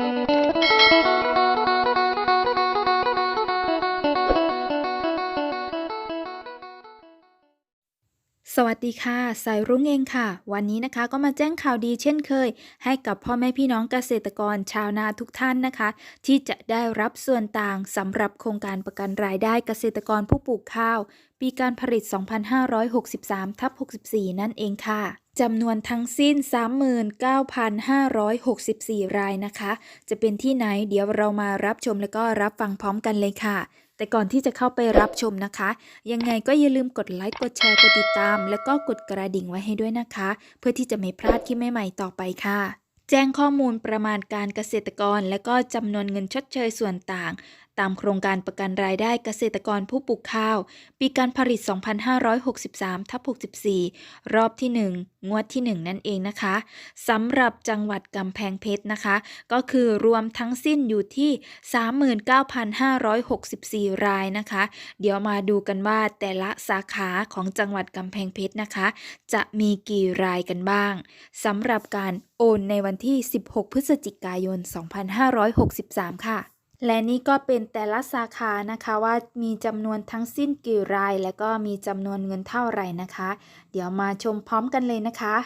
Música สวัสดีค่ะ สายรุ้งเองค่ะ วันนี้นะคะก็มาแจ้งข่าวดีเช่นเคย ให้กับพ่อแม่พี่น้องเกษตรกรชาวนาทุกท่านนะคะ ที่จะได้รับส่วนต่างสำหรับโครงการประกันรายได้เกษตรกรผู้ปลูกข้าว ปีการผลิต 2563ทับ64 นั่นเองค่ะจำนวนทั้งสิ้น 39,564 รายนะคะ จะเป็นที่ไหนเดี๋ยวเรามารับชมแล้วก็รับฟังพร้อมกันเลยค่ะ แต่ก่อนที่จะเข้าไปรับชมนะคะ ยังไงก็อย่าลืมกดไลค์ กดแชร์ กดติดตาม แล้วก็กดกระดิ่งไว้ให้ด้วยนะคะ เพื่อที่จะไม่พลาดคลิปใหม่ๆต่อไปค่ะ แจ้งข้อมูลประมาณการเกษตรกร และก็จำนวนเงินชดเชยส่วนต่าง ตามโครงการประกันรายได้เกษตรกรผู้ปลูกข้าว ปีการผลิต 2563ทับ64 รอบที่ 1 งวดที่ 1 นั่นเองนะคะสำหรับจังหวัดกำแพงเพชรนะคะ ก็คือรวมทั้งสิ้นอยู่ที่ 39,564 รายนะคะ เดี๋ยวมาดูกันว่าแต่ละสาขาของจังหวัดกำแพงเพชรนะคะ จะมีกี่รายกันบ้างสำหรับการโอนในวันที่ 16 พฤศจิกายน 2563 ค่ะ และนี่ก็เป็นแต่ละสาขานะคะว่ามีจำนวนทั้งสิ้นกี่ราย และก็มีจำนวนเงินเท่าไหร่นะคะ เดี๋ยวมาชมพร้อมกันเลยนะคะ